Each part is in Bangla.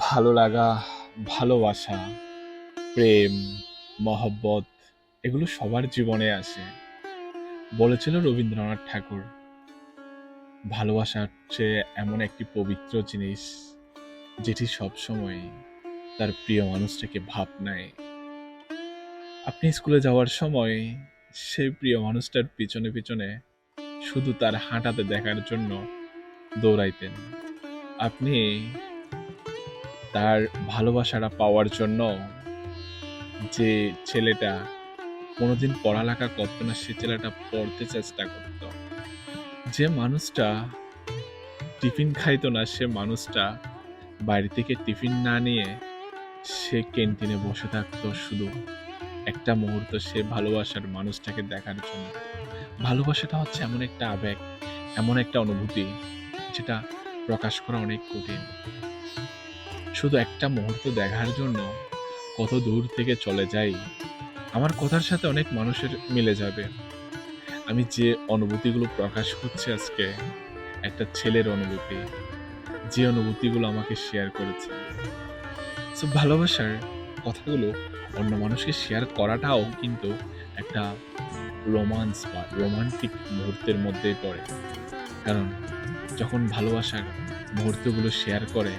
ভালো লাগা ভালোবাসা, প্রেম, মহব্বত, এগুলো সবার জীবনে আসে। বলেছিল রবীন্দ্রনাথ ঠাকুর ভালোবাসা হচ্ছে এমন একটি পবিত্র জিনিস, যেটি সবসময় তার প্রিয় মানুষটাকে ভাব নেয়। আপনি স্কুলে যাওয়ার সময় সেই প্রিয় মানুষটার পিছনে পিছনে শুধু তার হাঁটাতে দেখার জন্য দৌড়াইতেন। আপনি তার ভালোবাসাটা পাওয়ার জন্য যে ছেলেটা কোনোদিন পড়ালেখা করতো না, সে ছেলেটা পড়তে চেষ্টা করত। যে মানুষটা টিফিন খাইতো না, সে মানুষটা বাড়ি থেকে টিফিন না নিয়ে সে ক্যান্টিনে বসে থাকতো শুধু। একটা মুহূর্ত সে ভালোবাসার মানুষটাকে দেখার জন্য। ভালোবাসাটা হচ্ছে এমন একটা আবেগ, এমন একটা অনুভূতি, যেটা প্রকাশ করা অনেক কঠিন। শুধু একটা মুহূর্ত দেখার জন্য কত দূর থেকে চলে যাই, আমার কথার সাথে অনেক মানুষের মিলে যাবে। আমি যে অনুভূতিগুলো প্রকাশ করছি আজকে, একটা ছেলের অনুভূতি, যে অনুভূতিগুলো আমাকে শেয়ার করেছে। সো ভালোবাসার কথাগুলো অন্য মানুষকে শেয়ার করাটাও কিন্তু একটা রোমান্স বা রোমান্টিক মুহূর্তের মধ্যেই পড়ে। কারণ যখন ভালোবাসার মুহূর্তগুলো শেয়ার করে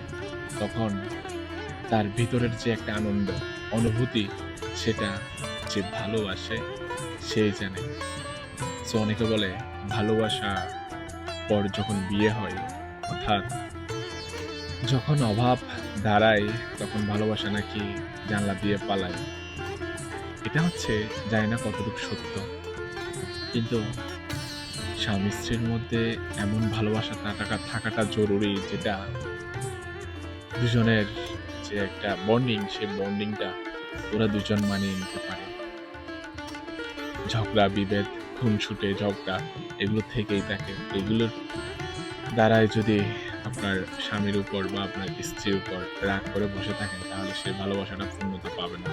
তখন তার ভিতরের যে একটা আনন্দ, অনুভূতি, সেটা যে ভালোবাসে সেই জানে। সো অনেকে বলে ভালোবাসা পর যখন বিয়ে হয়, অর্থাৎ যখন অভাব দাঁড়ায়, তখন ভালোবাসা নাকি জানলা দিয়ে পালায়। এটা হচ্ছে, জানি না কতটুকু সত্য। কিন্তু স্বামী স্ত্রীর মধ্যে এমন ভালোবাসা থাকা থাকাটা জরুরি, যেটা দুজনের যে একটা বন্ডিং সেই বন্ডিংটা ওরা দুজন মানিয়ে নিতে পারে। ঝগড়া, বিভেদ, খুনসুটে, ঝগড়া, এগুলো থেকেই থাকে। এগুলোর দ্বারাই যদি আপনার স্বামীর উপর বা আপনার স্ত্রীর উপর রাগ করে বসে থাকেন, তাহলে সে ভালোবাসাটা পূর্ণতা পাবে না।